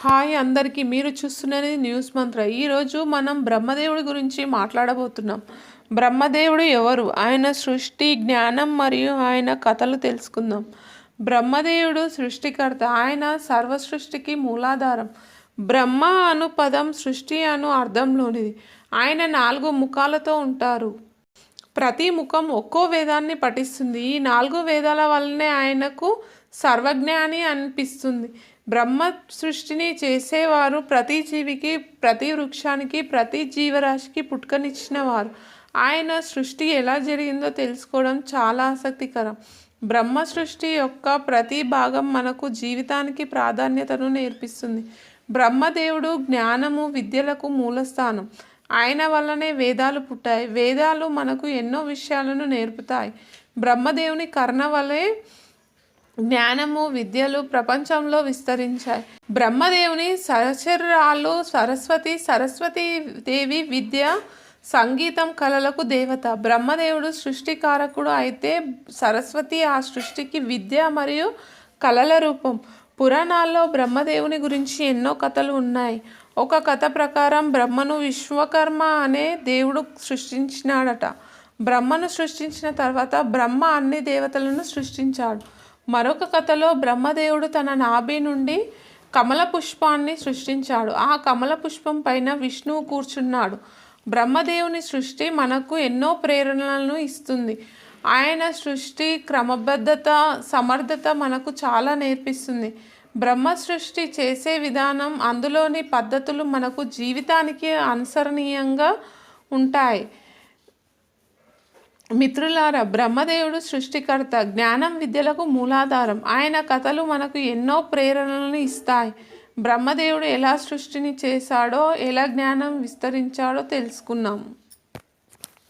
Hi అందరికీ మీరు చూస్తున్నది న్యూస్ మంత్ర. ఈరోజు మనం బ్రహ్మదేవుడి గురించి మాట్లాడబోతున్నాం. బ్రహ్మదేవుడు ఎవరు? ఆయన సృష్టి జ్ఞానం మరియు ఆయన కథలు తెలుసుకుందాం. బ్రహ్మదేవుడు సృష్టికర్త ఆయన సర్వ సృష్టికి మూలాధారం. బ్రహ్మ అను పదం సృష్టి అను అర్థంలోనిది. ఆయన నాలుగు ముఖాలతో ఉంటారు. ప్రతి ముఖం ఒక్కో వేదాన్ని పఠిస్తుంది. ఈ నాలుగు వేదాల వల్లనే ఆయనకు సర్వజ్ఞాని అనిపిస్తుంది. బ్రహ్మ సృష్టిని చేసేవారు ప్రతి జీవికి ప్రతి వృక్షానికి ప్రతి జీవరాశికి పుట్టుకనిచ్చిన వారు ఆయన సృష్టి ఎలా జరిగిందో తెలుసుకోవడం చాలా ఆసక్తికరం. బ్రహ్మ సృష్టి యొక్క ప్రతి భాగం మనకు జీవితానికి ప్రాధాన్యతను నేర్పిస్తుంది. బ్రహ్మదేవుడు జ్ఞానము విద్యలకు మూలస్థానం. ఆయన వల్లనే వేదాలు పుట్టాయి. వేదాలు మనకు ఎన్నో విషయాలను నేర్పుతాయి. బ్రహ్మదేవుని కర్ణ వలె జ్ఞానము విద్యలు ప్రపంచంలో విస్తరించాయి. బ్రహ్మదేవుని సహచరాలు సరస్వతి సరస్వతి దేవి విద్య సంగీతం కళలకు దేవత. బ్రహ్మదేవుడు సృష్టికారకుడు అయితే సరస్వతి ఆ సృష్టికి విద్య మరియు కళల రూపం. పురాణాల్లో బ్రహ్మదేవుని గురించి ఎన్నో కథలు ఉన్నాయి. ఒక కథ ప్రకారం బ్రహ్మను విశ్వకర్మ అనే దేవుడు సృష్టించినాడట. బ్రహ్మను సృష్టించిన తర్వాత బ్రహ్మ అన్ని దేవతలను సృష్టించాడు. మరొక కథలో బ్రహ్మదేవుడు తన నాభి నుండి కమల పుష్పాన్ని సృష్టించాడు. ఆ కమల పుష్పం పైన విష్ణువు కూర్చున్నాడు. బ్రహ్మదేవుని సృష్టి మనకు ఎన్నో ప్రేరణలను ఇస్తుంది. ఆయన సృష్టి క్రమబద్ధత సమర్థత మనకు చాలా నేర్పిస్తుంది. బ్రహ్మ సృష్టి చేసే విధానం అందులోని పద్ధతులు మనకు జీవితానికి అనుసరణీయంగా ఉంటాయి. మిత్రులారా బ్రహ్మదేవుడు సృష్టికర్త జ్ఞానం విద్యలకు మూలాధారం. ఆయన కథలు మనకు ఎన్నో ప్రేరణలను ఇస్తాయి. బ్రహ్మదేవుడు ఎలా సృష్టిని చేశాడో ఎలా జ్ఞానం విస్తరించాడో తెలుసుకున్నాము